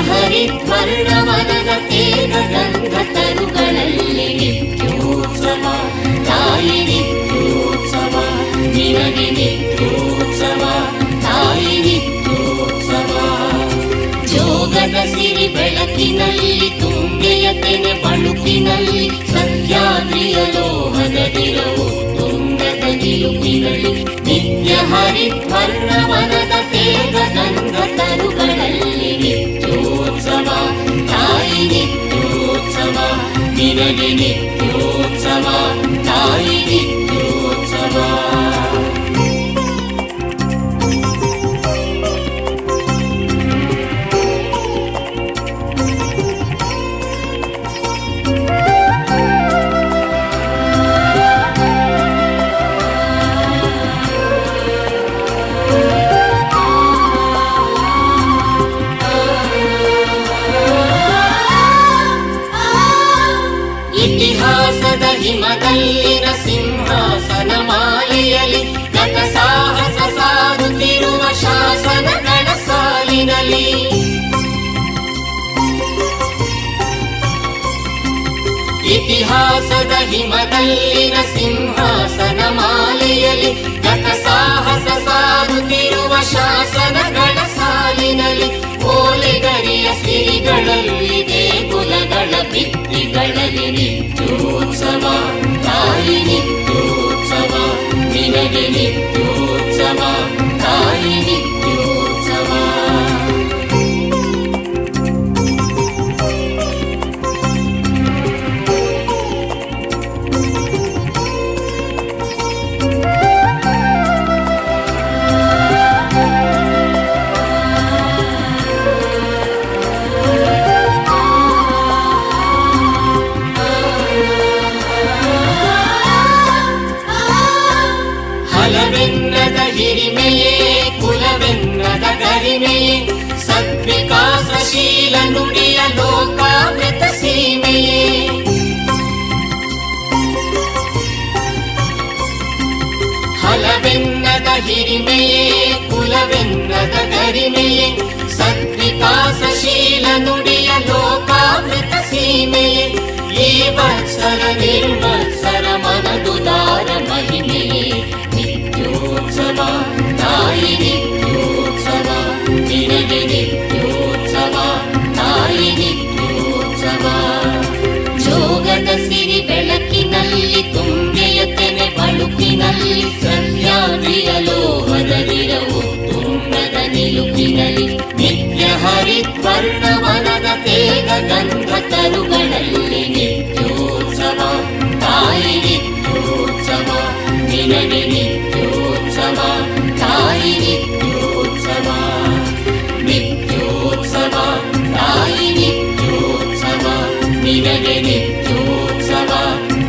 ಹರಿದ್ವರ್ಣವನದ ತೇಗ ಗಂಧ ತರುಗಳಲ್ಲಿ ನಿತ್ಯೋತ್ಸವ ತಾಯಿ ನಿತ್ಯೋತ್ಸವ ನಿನಗೆ ನಿತ್ಯೋತ್ಸವ ತಾಯಿ ನಿತ್ಯೋತ್ಸವ ಜೋಗದ ಸಿರಿ ಬೆಳಕಿನಲ್ಲಿ, ತುಂಗೆಯ ತೆನೆ ಬಳುಕಿನಲ್ಲಿ ಸತ್ಯಾದ್ರಿಯ ಲೋಹದ ದಿರವು ತುಂಗದ ನಿಲುಕಿನಲ್ಲಿ ನಿತ್ಯ ಹರಿದ್ವರ್ಣವನದ ತೇಗ ಗಂಧ ತರುಗಳಲ್ಲಿ 给你。ಇತಿಹಾಸದ ಹಿಮದಲ್ಲಿನ ಸಿಂಹಾಸನ ಮಾಲೆಯಲ್ಲಿ ಗತ ಸಾಹಸ ಸಾಗುತ್ತಿರುವ ಶಾಸನಗಳ ಸಾಲಿನಲ್ಲಿ ಇತಿಹಾಸದ ಹಿಮದಲ್ಲಿನ ಸಿಂಹಾಸನ भित्तिगणदिनि चोत्सवा ಹಲವೆನ್ನದ ಹಿರಿಮೆಯೇ ಕುಲವೆನ್ನದ ಗರಿಮೆಯೇ ಸದ್ವಿಕಾಸಶೀಲ ನುಡಿಯ ಲೋಕಾಮೃತ ಸೀಮೆಯೇ ಹಲವೆನ್ನದ ಹಿರಿಮೆಯೇ ಕುಲವೆನ್ನದ ಗರಿಮೆಯೇ ಸದ್ವಿಕಾಸಶೀಲ ನುಡಿಯ ಲೋಕಾಮೃತ ಸೀಮೆಯೇ ಈ ವತ್ಸರ ನಿರ್ವತ್ಸರ ನಿತ್ಯೋತ್ಸವ, ತಾಯಿ ನಿತ್ಯೋತ್ಸವ. ಜೋಗದ ಸಿರಿ ಬೆಳಕಿನಲ್ಲಿ, ತುಂಗೆಯ ತೆನೆ ಬಳುಕಿನಲ್ಲಿ ಸಹ್ಯಾದ್ರಿಯ ಲೋಹದ ದಿರವು ತುಂಗದ ನಿಲುಕಿನಲ್ಲಿ, ನಿತ್ಯ ಹರಿದ್ವರ್ಣವನದ ತೇಗ ಗಂಧ ತರುಗಳಲ್ಲಿ